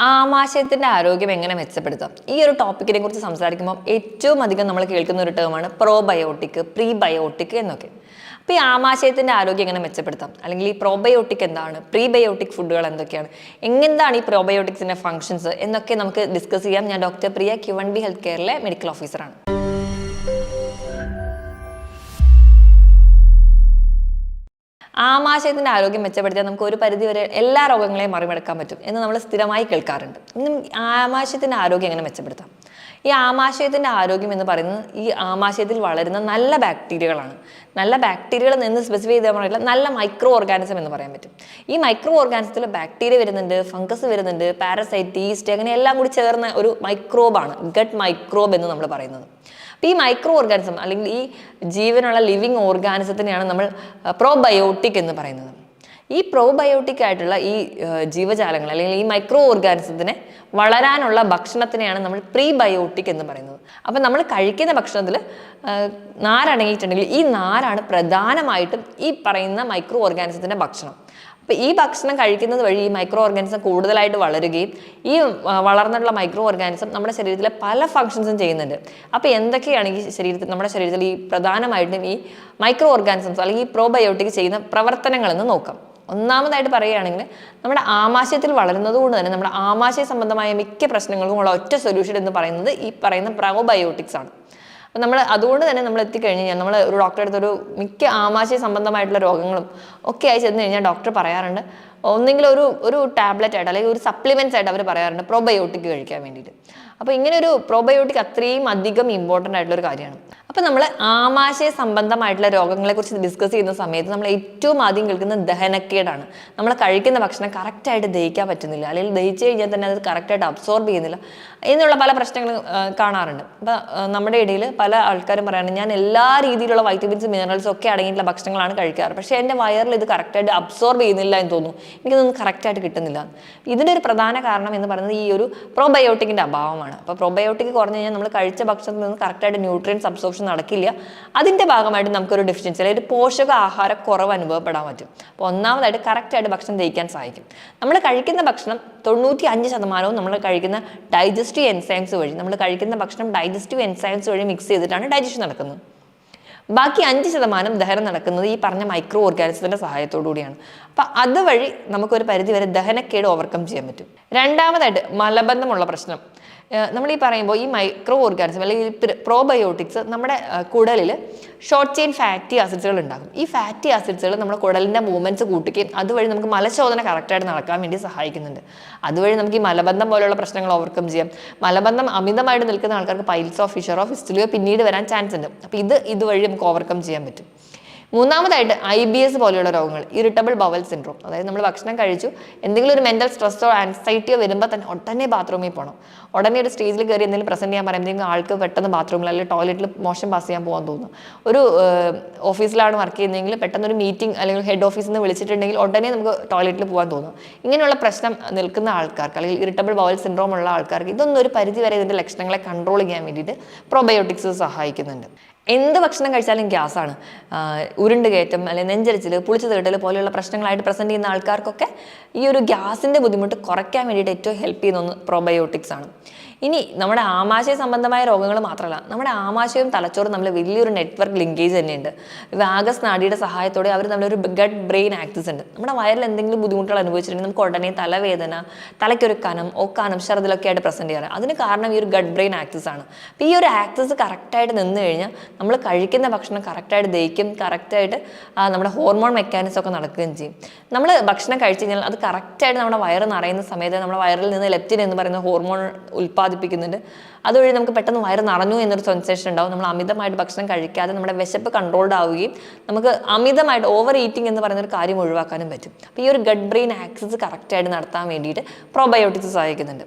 ആമാശയത്തിന്റെ ആരോഗ്യം എങ്ങനെ മെച്ചപ്പെടുത്താം? ഈ ഒരു ടോപ്പിക്കിനെ കുറിച്ച് സംസാരിക്കുമ്പോൾ ഏറ്റവും അധികം നമ്മൾ കേൾക്കുന്ന ഒരു ടേമാണ് പ്രോബയോട്ടിക് പ്രീബയോട്ടിക് എന്നൊക്കെ. അപ്പോൾ ഈ ആമാശയത്തിന്റെ ആരോഗ്യം എങ്ങനെ മെച്ചപ്പെടുത്താം? അല്ലെങ്കിൽ ഈ പ്രോബയോട്ടിക് എന്താണ്? പ്രീബയോട്ടിക് ഫുഡുകൾ എന്തൊക്കെയാണ്? എങ്ങനെന്താണ് ഈ പ്രോബയോട്ടിക്സിന്റെ ഫംഗ്ഷൻസ് എന്നൊക്കെ നമുക്ക് ഡിസ്കസ് ചെയ്യാം. ഞാൻ doctor Priya Q one B health കെയറിലെ medical ഓഫീസറാണ് ആമാശയത്തിന്റെ ആരോഗ്യം മെച്ചപ്പെടുത്തിയാൽ നമുക്ക് ഒരു പരിധി വരെ എല്ലാ രോഗങ്ങളെയും മറികടക്കാൻ പറ്റും എന്ന് നമ്മൾ സ്ഥിരമായി കേൾക്കാറുണ്ട്. ഇന്നും ആമാശയത്തിന്റെ ആരോഗ്യം എങ്ങനെ മെച്ചപ്പെടുത്താം? ഈ ആമാശയത്തിന്റെ ആരോഗ്യം എന്ന് പറയുന്നത് ഈ ആമാശയത്തിൽ വളരുന്ന നല്ല ബാക്ടീരിയകളാണ്. നല്ല ബാക്ടീരിയകൾ നിന്ന് സ്പെസിഫൈ ചെയ്താൽ പറയില്ല നല്ല മൈക്രോ ഓർഗാനിസം എന്ന് പറയാൻ പറ്റും. ഈ മൈക്രോ ഓർഗാനിസത്തിൽ ബാക്ടീരിയ വരുന്നുണ്ട് ഫംഗസ് വരുന്നുണ്ട് പാരസൈറ്റ് ഈസ്റ്റ് അങ്ങനെ എല്ലാം കൂടി ചേർന്ന ഒരു മൈക്രോബാണ് ഗട്ട് മൈക്രോബ് എന്ന് നമ്മൾ പറയുന്നത്. ഈ മൈക്രോ ഓർഗാനിസം അല്ലെങ്കിൽ ഈ ജീവനുള്ള ലിവിങ് ഓർഗാനിസത്തിനെയാണ് നമ്മൾ പ്രോബയോട്ടിക് എന്ന് പറയുന്നത്. ഈ പ്രോബയോട്ടിക് ആയിട്ടുള്ള ഈ ജീവജാലങ്ങൾ അല്ലെങ്കിൽ ഈ മൈക്രോ ഓർഗാനിസത്തിനെ വളരാനുള്ള ഭക്ഷണത്തിനെയാണ് നമ്മൾ പ്രീബയോട്ടിക് എന്ന് പറയുന്നത്. അപ്പം നമ്മൾ കഴിക്കുന്ന ഭക്ഷണത്തിൽ നാരടങ്ങിയിട്ടുണ്ടെങ്കിൽ ഈ നാരാണ് പ്രധാനമായിട്ടും ഈ പറയുന്ന മൈക്രോ ഓർഗാനിസത്തിന്റെ ഭക്ഷണം. അപ്പോൾ ഈ ഭക്ഷണം കഴിക്കുന്നത് വഴി ഈ മൈക്രോ ഓർഗാനിസം കൂടുതലായിട്ട് വളരുകയും ഈ വളർന്നിട്ടുള്ള മൈക്രോ ഓർഗാനിസം നമ്മുടെ ശരീരത്തിലെ പല ഫങ്ഷൻസും ചെയ്യുന്നുണ്ട്. അപ്പോൾ എന്തൊക്കെയാണ് ഈ ശരീരത്തിൽ നമ്മുടെ ശരീരത്തിൽ ഈ പ്രധാനമായിട്ടും ഈ മൈക്രോ ഓർഗാനിസംസ് അല്ലെങ്കിൽ ഈ പ്രോബയോട്ടിക് ചെയ്യുന്ന പ്രവർത്തനങ്ങളെന്ന് നോക്കാം. ഒന്നാമതായിട്ട് പറയുകയാണെങ്കിൽ നമ്മുടെ ആമാശയത്തിൽ വളരുന്നതുകൊണ്ട് തന്നെ നമ്മുടെ ആമാശയ സംബന്ധമായ മിക്ക പ്രശ്നങ്ങൾക്കും ഉള്ള ഒറ്റ സൊല്യൂഷൻ എന്ന് പറയുന്നത് ഈ പറയുന്ന പ്രോബയോട്ടിക്സ് ആണ്. അപ്പം നമ്മൾ അതുകൊണ്ട് തന്നെ നമ്മൾ എത്തിക്കഴിഞ്ഞ് കഴിഞ്ഞാൽ നമ്മൾ ഒരു ഡോക്ടറെ അടുത്ത് ഒരു മിക്ക ആമാശയ സംബന്ധമായിട്ടുള്ള രോഗങ്ങളും ഒക്കെ ആയി ചെന്ന് കഴിഞ്ഞാൽ ഡോക്ടർ പറയാറുണ്ട്. ഒന്നെങ്കിൽ ഒരു ഒരു ടാബ്ലറ്റ് ആയിട്ട് അല്ലെങ്കിൽ ഒരു സപ്ലിമെന്റ്സ് ആയിട്ട് അവർ പറയാറുണ്ട്. പ്രോബയോട്ടിക് കഴിക്കാൻ വേണ്ടിയിട്ട്. അപ്പോൾ ഇങ്ങനെ ഒരു പ്രോബയോട്ടിക് അത്രയും അധികം ഇമ്പോർട്ടന്റ് ആയിട്ടുള്ള ഒരു കാര്യമാണ്. അപ്പോൾ നമ്മൾ ആമാശയ സംബന്ധമായിട്ടുള്ള രോഗങ്ങളെക്കുറിച്ച് ഡിസ്കസ് ചെയ്യുന്ന സമയത്ത് നമ്മൾ ഏറ്റവും ആദ്യം കേൾക്കുന്നത് ദഹനക്കേടാണ്. നമ്മൾ കഴിക്കുന്ന ഭക്ഷണം കറക്റ്റായിട്ട് ദഹിക്കാൻ പറ്റുന്നില്ല. അല്ലെങ്കിൽ ദഹിച്ചു കഴിഞ്ഞാൽ തന്നെ അത് കറക്റ്റായിട്ട് അബ്സോർബ് ചെയ്യുന്നില്ല എന്നുള്ള പല പ്രശ്നങ്ങളും കാണാറുണ്ട്. അപ്പോൾ നമ്മുടെ ഇടയിൽ പല ആൾക്കാരും പറയുന്നത് ഞാൻ എല്ലാ രീതിയിലുള്ള വൈറ്റമിൻസ് മിനറൽസും ഒക്കെ അടങ്ങിയിട്ടുള്ള ഭക്ഷണങ്ങളാണ് കഴിക്കാറ്. പക്ഷേ എന്റെ വയറിൽ ഇത് കറക്റ്റായിട്ട് അബ്സോർബ് ചെയ്യുന്നില്ല എന്ന് തോന്നുന്നു. എനിക്കിതൊന്നും കറക്റ്റായിട്ട് കിട്ടുന്നില്ല. ഇതിന്റെ ഒരു പ്രധാന കാരണം എന്ന് പറയുന്നത് ഈ ഒരു പ്രോബയോട്ടിക്കിന്റെ അഭാവമാണ്. അപ്പോൾ പ്രോബയോട്ടിക് കുറഞ്ഞു കഴിഞ്ഞാൽ നമ്മൾ കഴിച്ച ഭക്ഷണത്തിൽ നിന്ന് കറക്റ്റായിട്ട് ന്യൂട്രിയൻസ് അബ്സോർപ്ഷൻ നടക്കില്ല. അതിന്റെ ഭാഗമായിട്ട് നമുക്കൊരു ഡിഫിഷ്യൻസി അല്ലെങ്കിൽ ഒരു പോഷക ആഹാര കുറവ് അനുഭവപ്പെടാൻ പറ്റും. അപ്പോൾ ഒന്നാമതായിട്ട് കറക്റ്റായിട്ട് ഭക്ഷണം ദഹിക്കാൻ സഹായിക്കും. നമ്മൾ കഴിക്കുന്ന ഭക്ഷണം തൊണ്ണൂറ്റി അഞ്ച് ശതമാനവും നമ്മൾ കഴിക്കുന്ന ഡൈജസ്റ്റീവ് എൻസൈംസ് വഴി നമ്മൾ കഴിക്കുന്ന ഭക്ഷണം ഡൈജസ്റ്റീവ് എൻസൈംസ് വഴി മിക്സ് ചെയ്തിട്ടാണ് ഡൈജഷൻ നടക്കുന്നത്. ബാക്കി അഞ്ച് ശതമാനം ദഹനം നടക്കുന്നത് ഈ പറഞ്ഞ മൈക്രോ ഓർഗാനിസത്തിന്റെ സഹായത്തോടു കൂടിയാണ്. അപ്പം അതുവഴി നമുക്കൊരു പരിധിവരെ ദഹനക്കേട് ഓവർകം ചെയ്യാൻ പറ്റും. രണ്ടാമതായിട്ട് മലബന്ധമുള്ള പ്രശ്നം. നമ്മൾ ഈ പറയുമ്പോൾ ഈ മൈക്രോ ഓർഗാനിസം അല്ലെങ്കിൽ പ്രോബയോട്ടിക്സ് നമ്മുടെ കുടലിൽ ഷോർട്ട് ചെയിൻ ഫാറ്റി ആസിഡ്സുകൾ ഉണ്ടാകും ഈ ഫാറ്റി ആസിഡ്സുകൾ നമ്മുടെ കുടലിന്റെ മൂവ്മെന്റ്സ് കൂട്ടുകയും അതുവഴി നമുക്ക് മലശോധന കറക്റ്റായിട്ട് നടക്കാൻ വേണ്ടി സഹായിക്കുന്നുണ്ട്. അതുവഴി നമുക്ക് ഈ മലബന്ധം പോലെയുള്ള പ്രശ്നങ്ങൾ ഓവർകം ചെയ്യാം. മലബന്ധം അമിതമായിട്ട് നിൽക്കുന്ന ആൾക്കാർക്ക് പൈൽസോ ഫിഷറോ ഹിസ്റ്റലിയോ പിന്നീട് വരാൻ ചാൻസ് ഉണ്ട്. അപ്പോൾ ഇത് ഇതുവഴി നമുക്ക് ഓവർകം ചെയ്യാൻ പറ്റും. മൂന്നാമതായിട്ട് ഐ ബി എസ് പോലെയുള്ള രോഗങ്ങൾ ഇറിറ്റബിൾ ബവൽ സിൻഡ്രോം അതായത് നമ്മൾ ഭക്ഷണം കഴിച്ചു എന്തെങ്കിലും ഒരു മെന്റൽ സ്ട്രെസ്സോ ആൻസൈറ്റിയോ വരുമ്പോൾ തന്നെ ഉടനെ ബാത്റൂമിൽ പോകണം ഉടനെ ഒരു സ്റ്റേജിൽ കയറി എന്തെങ്കിലും പ്രസന്റ് ചെയ്യാൻ പറയുമ്പോഴത്തേക്കും ആൾക്ക് പെട്ടെന്ന് ബാത്റൂമിൽ അല്ലെങ്കിൽ ടോയ്ലറ്റിൽ മോശം പാസ് ചെയ്യാൻ പോകാൻ തോന്നുന്നു ഒരു ഓഫീസിലാണ് വർക്ക് ചെയ്യുന്നതെങ്കിൽ പെട്ടെന്ന് ഒരു മീറ്റിംഗ് അല്ലെങ്കിൽ ഹെഡ് ഓഫീസിൽ നിന്ന് വിളിച്ചിട്ടുണ്ടെങ്കിൽ ഉടനെ നമുക്ക് ടോയ്ലറ്റിൽ പോകാൻ തോന്നും. ഇങ്ങനെയുള്ള പ്രശ്നം നിൽക്കുന്ന ആൾക്കാർക്ക് അല്ലെങ്കിൽ ഇറിറ്റബിൾ ബവൽ സിൻഡ്രോം ഉള്ള ആൾക്കാർക്ക് ഇതൊന്നും ഒരു പരിധി വരെ ഇതിന്റെ ലക്ഷണങ്ങളെ കൺട്രോൾ ചെയ്യാൻ വേണ്ടിയിട്ട് പ്രൊബയോട്ടിക്സ് സഹായിക്കുന്നുണ്ട്. എന്ത് ഭക്ഷണം കഴിച്ചാലും ഗ്യാസാണ്. ഉരുണ്ട് കയറ്റം അല്ലെങ്കിൽ നെഞ്ചരിച്ചിൽ പുളിച്ചു തീട്ടൽ പോലെയുള്ള പ്രശ്നങ്ങളായിട്ട് പ്രസന്റ് ചെയ്യുന്ന ആൾക്കാർക്കൊക്കെ ഈ ഒരു ഗ്യാസിന്റെ ബുദ്ധിമുട്ട് കുറയ്ക്കാൻ വേണ്ടിയിട്ട് ഏറ്റവും ഹെൽപ്പ് ചെയ്യുന്ന ഒന്ന് പ്രോബയോട്ടിക്സ് ആണ്. ഇനി നമ്മുടെ ആമാശയ സംബന്ധമായ രോഗങ്ങൾ മാത്രമല്ല നമ്മുടെ ആമാശയവും തലച്ചോറും തമ്മിൽ വലിയൊരു നെറ്റ്വർക്ക് ലിങ്കേജ് തന്നെയുണ്ട്. വാഗസ് നാടിയുടെ സഹായത്തോടെ അവർ തമ്മിലൊരു ഗഡ് ബ്രെയിൻ ആക്സസ് ഉണ്ട്. നമ്മുടെ വയറിൽ എന്തെങ്കിലും ബുദ്ധിമുട്ടുകൾ അനുഭവിച്ചിട്ടുണ്ടെങ്കിൽ നമുക്ക് ഉടനെ തലവേദന തലയ്ക്കൊരു കനം ഒക്കാനം ആയിട്ട് പ്രസന്റ് ചെയ്യാറ്. അതിന് കാരണം ഈ ഒരു ഗഡ് ബ്രെയിൻ ആക്സസ് ആണ്. അപ്പോൾ ഈ ഒരു ആക്സസ് കറക്റ്റായിട്ട് നിന്ന് കഴിഞ്ഞാൽ നമ്മൾ കഴിക്കുന്ന ഭക്ഷണം കറക്റ്റായിട്ട് ദഹിക്കും കറക്റ്റായിട്ട് നമ്മുടെ ഹോർമോൺ മെക്കാനിസം ഒക്കെ നടക്കുകയും ചെയ്യും. നമ്മൾ ഭക്ഷണം കഴിച്ചു കഴിഞ്ഞാൽ അത് കറക്റ്റായിട്ട് നമ്മുടെ വയറ് നിറയുന്ന സമയത്ത് നമ്മുടെ വയറിൽ നിന്ന് ലെപ്റ്റിൻ എന്ന് പറയുന്ന ഹോർമോൺ ഉൽപ്പാദിപ്പിക്കുന്നുണ്ട് അതുവഴി നമുക്ക് പെട്ടെന്ന് വയറ് നിറഞ്ഞു എന്നൊരു സെൻസേഷൻ ഉണ്ടാവും. നമ്മൾ അമിതമായിട്ട് ഭക്ഷണം കഴിക്കാതെ നമ്മുടെ വിശപ്പ് കൺട്രോൾഡ് ആവുകയും നമുക്ക് അമിതമായിട്ട് ഓവർ ഈറ്റിംഗ് എന്ന് പറയുന്ന ഒരു കാര്യം ഒഴിവാക്കാനും പറ്റും. അപ്പോൾ ഈ ഒരു ഗഡ് ബ്രെയിൻ ആക്സസ് കറക്റ്റായിട്ട് നടത്താൻ വേണ്ടിയിട്ട് പ്രോബയോട്ടിക്സ് സഹായിക്കുന്നുണ്ട്.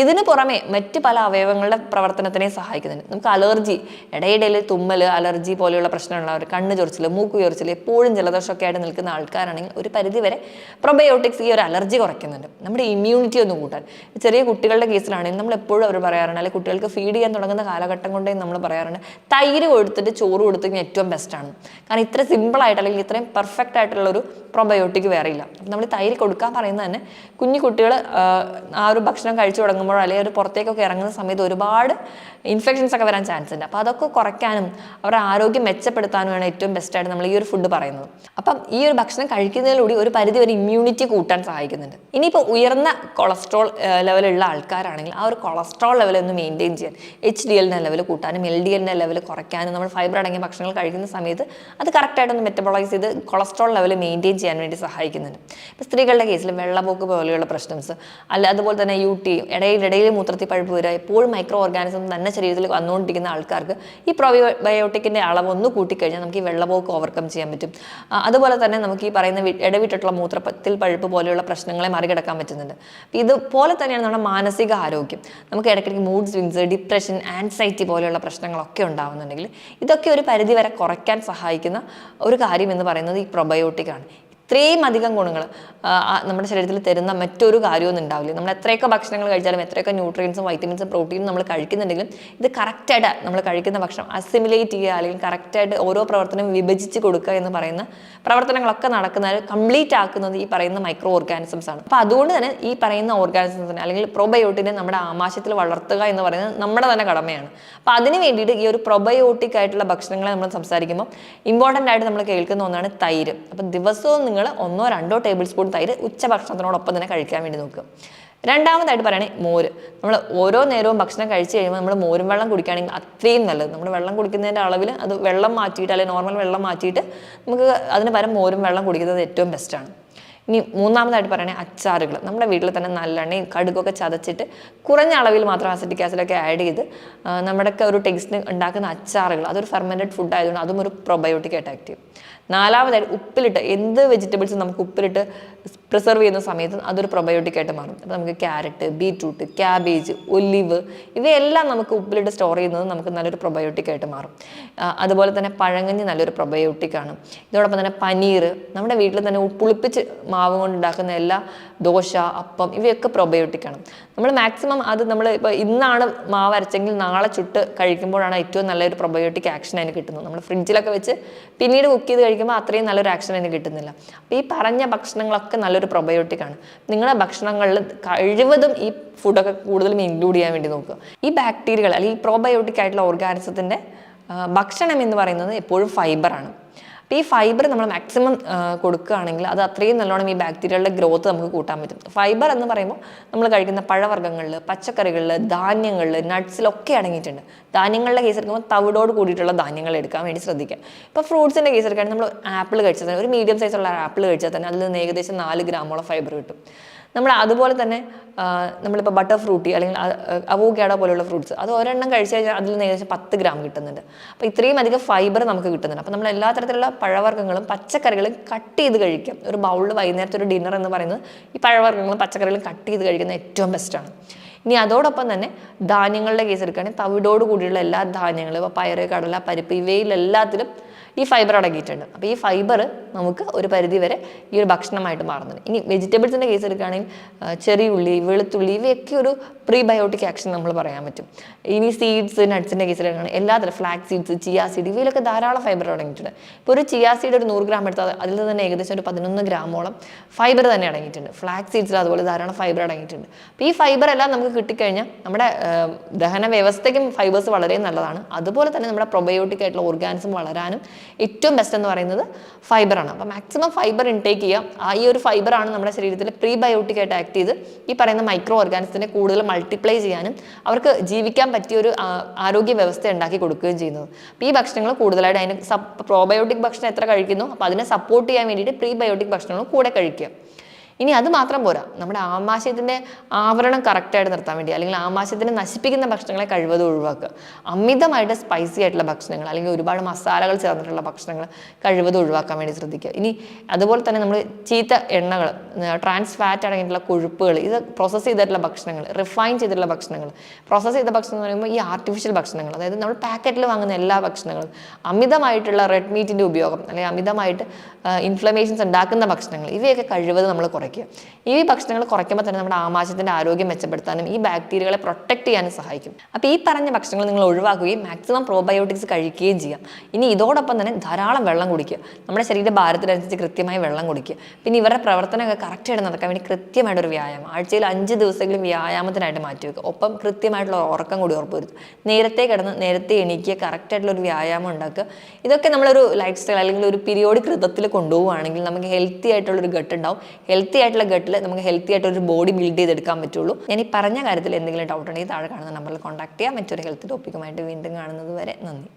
ഇതിന് പുറമെ മറ്റ് പല അവയവങ്ങളുടെ പ്രവർത്തനത്തിനെ സഹായിക്കുന്നുണ്ട്. നമുക്ക് അലർജി ഇടയിടയിൽ തുമ്മൽ അലർജി പോലെയുള്ള പ്രശ്നമുള്ളവർ കണ്ണ് ചൊറിച്ചിൽ മൂക്ക് ചൊറിച്ചിൽ എപ്പോഴും ജലദോഷമൊക്കെ ആയിട്ട് നിൽക്കുന്ന ആൾക്കാരാണെങ്കിൽ ഒരു പരിധിവരെ പ്രൊബയോട്ടിക്സ് ഈ ഒരു അലർജി കുറയ്ക്കുന്നുണ്ട്. നമ്മുടെ ഇമ്മ്യൂണിറ്റി ഒന്ന് കൂട്ടാൻ. ചെറിയ കുട്ടികളുടെ കേസിലാണെങ്കിൽ നമ്മൾ എപ്പോഴും അവർ പറയാറുണ്ട്. അല്ലെങ്കിൽ കുട്ടികൾക്ക് ഫീഡ് ചെയ്യാൻ തുടങ്ങുന്ന കാലഘട്ടം കൊണ്ടേ നമ്മൾ പറയാറുണ്ട്. തൈര് കൊടുത്തിട്ട് ചോറ് കൊടുത്തു ഏറ്റവും ബെസ്റ്റാണ് കാരണം ഇത്ര സിമ്പിളായിട്ട് അല്ലെങ്കിൽ ഇത്രയും പെർഫെക്റ്റ് ആയിട്ടുള്ള ഒരു പ്രൊബയോട്ടിക് വേറെ ഇല്ല. നമ്മൾ തൈര് കൊടുക്കാൻ പറയുന്നത് തന്നെ കുഞ്ഞു കുട്ടികൾ ആ ഒരു ഭക്ഷണം കഴിച്ചു തുടങ്ങുമ്പോഴോ അല്ലെങ്കിൽ ഒരു പുറത്തേക്കൊക്കെ ഇറങ്ങുന്ന സമയത്ത് ഒരുപാട് ഇൻഫെക്ഷൻസ് ഒക്കെ വരാൻ ചാൻസ് ഉണ്ട്. അപ്പോൾ അതൊക്കെ കുറയ്ക്കാനും അവരുടെ ആരോഗ്യം മെച്ചപ്പെടുത്താനുമാണ് ഏറ്റവും ബെസ്റ്റായിട്ട് നമ്മൾ ഈ ഒരു ഫുഡ് പറയുന്നത്. അപ്പം ഈ ഒരു ഭക്ഷണം കഴിക്കുന്നതിലൂടെ ഒരു പരിധി വരെ ഇമ്മ്യൂണിറ്റി കൂട്ടാൻ സഹായിക്കുന്നുണ്ട്. ഇനിയിപ്പോൾ ഉയർന്ന കൊളസ്ട്രോൾ ലെവലുള്ള ആൾക്കാരാണെങ്കിൽ ആ ഒരു കൊളസ്ട്രോൾ ലെവൽ ഒന്ന് മെയിന്റെയിൻ ചെയ്യാൻ എച്ച് ഡി എല്ലിന്റെ ലെവൽ കൂട്ടാനും എൽ ഡി എല്ലിന്റെ ലെവൽ കുറയ്ക്കാനും നമ്മൾ ഫൈബർ അടങ്ങിയ ഭക്ഷണങ്ങൾ കഴിക്കുന്ന സമയത്ത് അത് കറക്റ്റായിട്ടൊന്ന് മെറ്റബോളൈസ് ചെയ്ത് കൊളസ്ട്രോൾ ലെവൽ മെയിന്റെയിൻ ചെയ്യാൻ വേണ്ടി സഹായിക്കുന്നുണ്ട്. ഇപ്പോൾ സ്ത്രീകളുടെ കേസിൽ വെള്ളപോക്ക് പോലെയുള്ള പ്രശ്നംസ് അല്ല അതുപോലെ തന്നെ യു ടി ഇടയിലിടയിൽ മൂത്രത്തിൽ പഴുപ്പ് വരിക എപ്പോഴും മൈക്രോ ഓർഗാനിസം തന്നെ ശരീരത്തിൽ വന്നുകൊണ്ടിരിക്കുന്ന ആൾക്കാർക്ക് ഈ പ്രോബയോട്ടിക്കിന്റെ അളവ് ഒന്ന് കൂട്ടിക്കഴിഞ്ഞാൽ നമുക്ക് ഈ വെള്ളപോക്ക് ഓവർകം ചെയ്യാൻ പറ്റും. അതുപോലെ തന്നെ നമുക്ക് ഈ പറയുന്ന ഇടവിട്ടിട്ടുള്ള മൂത്രത്തിൽ പഴുപ്പ് പോലെയുള്ള പ്രശ്നങ്ങളെ മറികടക്കാൻ പറ്റുന്നുണ്ട്. ഇതുപോലെ തന്നെയാണ് നമ്മുടെ മാനസിക ആരോഗ്യം. നമുക്ക് ഇടയ്ക്കിടയ്ക്ക് മൂഡ് സ്വിങ്സ് ഡിപ്രഷൻ ആൻസൈറ്റി പോലെയുള്ള പ്രശ്നങ്ങളൊക്കെ ഉണ്ടാകുന്നുണ്ടെങ്കിൽ ഇതൊക്കെ ഒരു പരിധി വരെ കുറയ്ക്കാൻ സഹായിക്കുന്ന ഒരു കാര്യം എന്ന് പറയുന്നത് ഈ പ്രൊബയോട്ടിക്കാണ് ഇത്രയും അധികം ഗുണങ്ങൾ നമ്മുടെ ശരീരത്തിൽ തരുന്ന മറ്റൊരു കാര്യമൊന്നും ഉണ്ടാവില്ല നമ്മൾ എത്രയൊക്കെ ഭക്ഷണങ്ങൾ കഴിച്ചാലും എത്രയൊക്കെ ന്യൂട്രിയൻസും വൈറ്റമിൻസും പ്രോട്ടീനും നമ്മൾ കഴിക്കുന്നുണ്ടെങ്കിലും ഇത് കറക്റ്റായിട്ട് നമ്മൾ കഴിക്കുന്ന ഭക്ഷണം അസിമുലേറ്റ് ചെയ്യുക അല്ലെങ്കിൽ കറക്റ്റായിട്ട് ഓരോ പ്രവർത്തനവും വിഭജിച്ച് കൊടുക്കുക എന്ന് പറയുന്ന പ്രവർത്തനങ്ങളൊക്കെ നടക്കുന്നത് കംപ്ലീറ്റ് ആക്കുന്നത് ഈ പറയുന്ന മൈക്രോ ഓർഗാനിസംസ് ആണ്. അപ്പോൾ അതുകൊണ്ട് തന്നെ ഈ പറയുന്ന ഓർഗാനിസംസിനെ അല്ലെങ്കിൽ പ്രൊബയോട്ടിനെ നമ്മുടെ ആമാശയത്തിൽ വളർത്തുക എന്ന് പറയുന്നത് നമ്മുടെ തന്നെ കടമയാണ്. അപ്പോൾ അതിന് വേണ്ടിയിട്ട് ഈ ഒരു പ്രൊബയോട്ടിക് ആയിട്ടുള്ള ഭക്ഷണങ്ങളെ നമ്മൾ സംസാരിക്കുമ്പോൾ ഇമ്പോർട്ടന്റ് ആയിട്ട് നമ്മൾ കേൾക്കുന്ന ഒന്നാണ് തൈര്. അപ്പോൾ ദിവസവും നിങ്ങൾ ഒന്നോ രണ്ടോ ടേബിൾ സ്പൂൺ തൈര് ഉച്ചഭക്ഷണത്തിനോടൊപ്പം തന്നെ കഴിക്കാൻ വേണ്ടി നോക്കുക. രണ്ടാമതായിട്ട് പറയുകയാണെങ്കിൽ മോര്. നമ്മൾ ഓരോ നേരവും ഭക്ഷണം കഴിച്ച് കഴിയുമ്പോൾ നമ്മൾ മോരും വെള്ളം കുടിക്കുകയാണെങ്കിൽ അത്രയും നല്ലത്. നമ്മൾ വെള്ളം കുടിക്കുന്നതിന്റെ അളവിൽ അത് വെള്ളം മാറ്റിയിട്ട് അല്ലെങ്കിൽ നോർമൽ വെള്ളം മാറ്റിയിട്ട് നമുക്ക് അതിന് പകരം മോരും വെള്ളം കുടിക്കുന്നത് ഏറ്റവും ബെസ്റ്റാണ് ഇനി മൂന്നാമതായിട്ട് പറയണേ അച്ചാറുകൾ. നമ്മുടെ വീട്ടിൽ തന്നെ നല്ലെണ്ണയും കടുകൊക്കെ ചതച്ചിട്ട് കുറഞ്ഞ അളവിൽ മാത്രം അസറ്റിക് ആസിഡൊക്കെ ആഡ് ചെയ്ത് നമ്മുടെയൊക്കെ ഒരു ടേസ്റ്റിന് ഉണ്ടാക്കുന്ന അച്ചാറുകൾ. അതൊരു ഫെർമെന്റഡ് ഫുഡ് ആയതുകൊണ്ട് അതും ഒരു പ്രൊബയോട്ടിക് ആയിട്ട് ആക്റ്റീവ് നാലാമതായിട്ട് ഉപ്പിലിട്ട് എന്ത് വെജിറ്റബിൾസും നമുക്ക് ഉപ്പിലിട്ട് പ്രിസർവ് ചെയ്യുന്ന സമയത്ത് അതൊരു പ്രൊബയോട്ടിക് ആയിട്ട് മാറും. അപ്പോൾ നമുക്ക് ക്യാരറ്റ് ബീറ്റ്റൂട്ട് ക്യാബേജ് ഒലിവ് ഇവയെല്ലാം നമുക്ക് ഉപ്പിലിട്ട് സ്റ്റോർ ചെയ്യുന്നത് നമുക്ക് നല്ലൊരു പ്രൊബയോട്ടിക് ആയിട്ട് മാറും. അതുപോലെ തന്നെ പഴങ്കഞ്ഞി നല്ലൊരു പ്രൊബയോട്ടിക് ആണ്. ഇതോടൊപ്പം തന്നെ പനീർ നമ്മുടെ വീട്ടിൽ തന്നെ പുളിപ്പിച്ച് മാവ് കൊണ്ട് ഉണ്ടാക്കുന്ന എല്ലാ ദോശ അപ്പം ഇവയൊക്കെ പ്രൊബയോട്ടിക് ആണ്. നമ്മൾ മാക്സിമം അത് നമ്മൾ ഇപ്പോൾ ഇന്നാണ് മാവ് അരച്ചെങ്കിൽ നാളെ ചുട്ട് കഴിക്കുമ്പോഴാണ് ഏറ്റവും നല്ലൊരു പ്രൊബയോട്ടിക് ആക്ഷൻ അതിന് കിട്ടുന്നത്. നമ്മൾ ഫ്രിഡ്ജിലൊക്കെ വെച്ച് പിന്നീട് കുക്ക് ചെയ്ത് കഴിക്കുമ്പോൾ അത്രയും നല്ലൊരു ആക്ഷൻ അതിന് കിട്ടുന്നില്ല. അപ്പോൾ ഈ പറഞ്ഞ ഭക്ഷണങ്ങളൊക്കെ നല്ലൊരു പ്രൊബയോട്ടിക് ആണ്. നിങ്ങളുടെ ഭക്ഷണങ്ങളിൽ കഴിവതും ഈ ഫുഡൊക്കെ കൂടുതലും ഇൻക്ലൂഡ് ചെയ്യാൻ വേണ്ടി നോക്കുക. ഈ ബാക്ടീരിയകൾ അല്ലെങ്കിൽ ഈ പ്രോബയോട്ടിക് ആയിട്ടുള്ള ഓർഗാനിസത്തിന്റെ ഭക്ഷണം എന്ന് പറയുന്നത് എപ്പോഴും ഫൈബറാണ് അപ്പോൾ ഈ ഫൈബർ നമ്മൾ മാക്സിമം കൊടുക്കുകയാണെങ്കിൽ അത് അത്രയും നല്ലോണം ഈ ബാക്ടീരിയകളുടെ ഗ്രോത്ത് നമുക്ക് കൂട്ടാൻ പറ്റും. ഫൈബർ എന്ന് പറയുമ്പോൾ നമ്മൾ കഴിക്കുന്ന പഴവർഗങ്ങളിൽ പച്ചക്കറികളിൽ ധാന്യങ്ങളിൽ നട്ട്സിലൊക്കെ അടങ്ങിയിട്ടുണ്ട്. ധാന്യങ്ങളുടെ കേസ് എടുക്കുമ്പോൾ തവിടോട് കൂടിയിട്ടുള്ള ധാന്യങ്ങൾ എടുക്കാൻ വേണ്ടി ശ്രദ്ധിക്കുക. ഇപ്പോൾ ഫ്രൂട്ട്സിന്റെ കേസ് എടുക്കുകയാണെങ്കിൽ നമ്മൾ ആപ്പിൾ കഴിച്ചാൽ തന്നെ ഒരു മീഡിയം സൈസുള്ള ആപ്പിൾ കഴിച്ചാൽ തന്നെ അതിൽ നിന്ന് ഏകദേശം നാല് ഗ്രാമോളം ഫൈബർ കിട്ടും. നമ്മൾ അതുപോലെ തന്നെ നമ്മളിപ്പോൾ ബട്ടർ ഫ്രൂട്ടി അല്ലെങ്കിൽ അവോക്കാഡോ പോലുള്ള ഫ്രൂട്ട്സ് അത് ഒരെണ്ണം കഴിച്ചു കഴിഞ്ഞാൽ അതിൽ നിന്ന് ഏകദേശം പത്ത് ഗ്രാം കിട്ടുന്നുണ്ട്. അപ്പോൾ ഇത്രയും അധികം ഫൈബർ നമുക്ക് കിട്ടുന്നുണ്ട്. അപ്പോൾ നമ്മൾ എല്ലാ തരത്തിലുള്ള പഴവർഗങ്ങളും പച്ചക്കറികളും കട്ട് ചെയ്ത് കഴിക്കാം. ഒരു ബൗളിൽ വൈകുന്നേരത്തെ ഒരു ഡിന്നർ എന്ന് പറയുന്നത് ഈ പഴവർഗങ്ങളും പച്ചക്കറികളും കട്ട് ചെയ്ത് കഴിക്കുന്നത് ഏറ്റവും ബെസ്റ്റാണ് ഇനി അതോടൊപ്പം തന്നെ ധാന്യങ്ങളുടെ കേസ് എടുക്കുകയാണെങ്കിൽ തവിടോട് കൂടിയുള്ള എല്ലാ ധാന്യങ്ങളും ഇപ്പോൾ പയറ് കടല പരിപ്പ് ഇവയിലെല്ലാത്തിലും ഈ ഫൈബർ അടങ്ങിയിട്ടുണ്ട്. അപ്പോൾ ഈ ഫൈബർ നമുക്ക് ഒരു പരിധി വരെ ഈ ഒരു ഭക്ഷണമായിട്ട് മാറുന്നുണ്ട്. ഇനി വെജിറ്റബിൾസിന്റെ കേസ് എടുക്കുകയാണെങ്കിൽ ചെറിയ ഉള്ളി വെളുത്തുള്ളി ഇവയൊക്കെ ഒരു പ്രീബയോട്ടിക് ആക്ഷൻ നമ്മൾ പറയാൻ പറ്റും. ഇനി സീഡ്സ് നട്ട്സിന്റെ കേസിൽ എടുക്കുകയാണെങ്കിൽ എല്ലാത്തരം ഫ്ലാക്സ് സീഡ്സ് ചിയാ സീഡ് ഇവയിലൊക്കെ ധാരാളം ഫൈബർ അടങ്ങിയിട്ടുണ്ട്. ഇപ്പോൾ ഒരു ചിയാ സീഡ് ഒരു നൂറ് ഗ്രാം എടുത്താൽ അതിൽ തന്നെ ഏകദേശം ഒരു പതിനൊന്ന് ഗ്രാമോളം ഫൈബർ തന്നെ അടങ്ങിയിട്ടുണ്ട്. ഫ്ലാക്സ് സീഡ്സിൽ അതുപോലെ ധാരാളം ഫൈബർ അടങ്ങിയിട്ടുണ്ട്. അപ്പോൾ ഈ ഫൈബർ എല്ലാം നമുക്ക് കിട്ടിക്കഴിഞ്ഞാൽ നമ്മുടെ ദഹന വ്യവസ്ഥയ്ക്കും ഫൈബേഴ്സ് വളരെ നല്ലതാണ്. അതുപോലെ തന്നെ നമ്മുടെ പ്രൊബയോട്ടിക് ആയിട്ടുള്ള ഓർഗാനിസം വളരാനും ഏറ്റവും ബെസ്റ്റ് എന്ന് പറയുന്നത് ഫൈബറാണ് അപ്പോൾ മാക്സിമം ഫൈബർ ഇൻടേക്ക് ചെയ്യുക. ആ ഈ ഒരു ഫൈബറാണ് നമ്മുടെ ശരീരത്തിൽ പ്രീബയോട്ടിക് ആയിട്ട് ആക്ട് ചെയ്ത് ഈ പറയുന്ന മൈക്രോ ഓർഗാനിസത്തിനെ കൂടുതൽ മൾട്ടിപ്ലൈ ചെയ്യാനും അവർക്ക് ജീവിക്കാൻ പറ്റിയ ഒരു ആരോഗ്യ വ്യവസ്ഥ ഉണ്ടാക്കി കൊടുക്കുകയും ചെയ്യുന്നത്. അപ്പോൾ ഈ ഭക്ഷണങ്ങൾ കൂടുതലായിട്ട് അതിന് സപ്പ് പ്രോബയോട്ടിക് ഭക്ഷണം എത്ര കഴിക്കുന്നു? അപ്പോൾ അതിനെ സപ്പോർട്ട് ചെയ്യാൻ വേണ്ടിയിട്ട് പ്രീബയോട്ടിക് ഭക്ഷണങ്ങൾ കൂടെ കഴിക്കുക. ഇനി അത് മാത്രം പോരാ. നമ്മുടെ ആമാശയത്തിന്റെ ആവരണം കറക്റ്റായിട്ട് നിർത്താൻ വേണ്ടി അല്ലെങ്കിൽ ആമാശയത്തിനെ നശിപ്പിക്കുന്ന ഭക്ഷണങ്ങളെ കഴിവതും ഒഴിവാക്കുക. അമിതമായിട്ട് സ്പൈസി ആയിട്ടുള്ള ഭക്ഷണങ്ങൾ അല്ലെങ്കിൽ ഒരുപാട് മസാലകൾ ചേർന്നിട്ടുള്ള ഭക്ഷണങ്ങൾ കഴിവതും ഒഴിവാക്കാൻ വേണ്ടി ശ്രദ്ധിക്കുക. ഇനി അതുപോലെ തന്നെ നമ്മൾ ചീത്ത എണ്ണകൾ ട്രാൻസ് ഫാറ്റ് അടങ്ങിയിട്ടുള്ള കൊഴുപ്പുകൾ ഇത് പ്രോസസ്സ് ചെയ്തിട്ടുള്ള ഭക്ഷണങ്ങൾ റിഫൈൻ ചെയ്തിട്ടുള്ള ഭക്ഷണങ്ങൾ പ്രോസസ്സ് ചെയ്ത ഭക്ഷണം എന്ന് പറയുമ്പോൾ ഈ ആർട്ടിഫിഷ്യൽ ഭക്ഷണങ്ങൾ അതായത് നമ്മൾ പാക്കറ്റിൽ വാങ്ങുന്ന എല്ലാ ഭക്ഷണങ്ങളും അമിതമായിട്ടുള്ള റെഡ് മീറ്റിന്റെ ഉപയോഗം അല്ലെങ്കിൽ അമിതമായിട്ട് ഇൻഫ്ലമേഷൻസ് ഉണ്ടാക്കുന്ന ഭക്ഷണങ്ങൾ ഇവയൊക്കെ കഴിവത് നമ്മൾ കുറയ്ക്കുക ഈ ഭക്ഷണങ്ങൾ കുറയ്ക്കുമ്പോൾ തന്നെ നമ്മുടെ ആമാശയത്തിന്റെ ആരോഗ്യം മെച്ചപ്പെടുത്താനും ഈ ബാക്ടീരിയകളെ പ്രൊട്ടക്ട് ചെയ്യാനും സഹായിക്കും. അപ്പോൾ ഈ പറഞ്ഞ ഭക്ഷണങ്ങൾ നിങ്ങൾ ഒഴിവാക്കുകയും മാക്സിമം പ്രോബയോട്ടിക്സ് കഴിക്കുകയും ചെയ്യാം. ഇനി ഇതോടൊപ്പം തന്നെ ധാരാളം വെള്ളം കുടിക്കുക. നമ്മുടെ ശരീര ഭാരത്തിനനുസരിച്ച് കൃത്യമായി വെള്ളം കുടിക്കുക. പിന്നെ ഇവരുടെ പ്രവർത്തനമൊക്കെ കറക്റ്റായിട്ട് നടക്കാൻ വേണ്ടി കൃത്യമായിട്ടൊരു വ്യായാമം. ആഴ്ചയിൽ അഞ്ച് ദിവസമെങ്കിലും വ്യായാമത്തിനായിട്ട് മാറ്റി വെക്കുക. ഒപ്പം കൃത്യമായിട്ടുള്ള ഉറക്കം കൂടി ഉറപ്പുവരുത്തും നേരത്തെ കിടന്ന് നേരത്തെ എണീക്കുക കറക്റ്റായിട്ടുള്ള ഒരു വ്യായാമം ഉണ്ടാക്കുക. ഇതൊക്കെ നമ്മളൊരു ലൈഫ് സ്റ്റൈൽ അല്ലെങ്കിൽ ഒരു പീരിയോഡിക് ഋതത്തിൽ കൊണ്ടുപോവുകയാണെങ്കിൽ നമുക്ക് ഹെൽത്തി ആയിട്ടുള്ളൊരു ഗട്ട് ഉണ്ടാവും. ഹെൽത്തി ആയിട്ടുള്ള ഗട്ടിൽ നമുക്ക് ഹെൽത്തി ആയിട്ട് ഒരു ബോഡി ബിൽഡ് ചെയ്തെടുക്കാൻ പറ്റുള്ളൂ. ഞാൻ ഈ പറഞ്ഞ കാര്യത്തിൽ എന്തെങ്കിലും ഡൗട്ട് ഉണ്ടെങ്കിൽ താഴെ കാണുന്ന നമ്പറിൽ കോൺടാക്ട് ചെയ്യാം. മറ്റൊരു ഹെൽത്ത് ടോപ്പിക്കുമായിട്ട് വീണ്ടും കാണുന്നത് വരെ നന്ദി.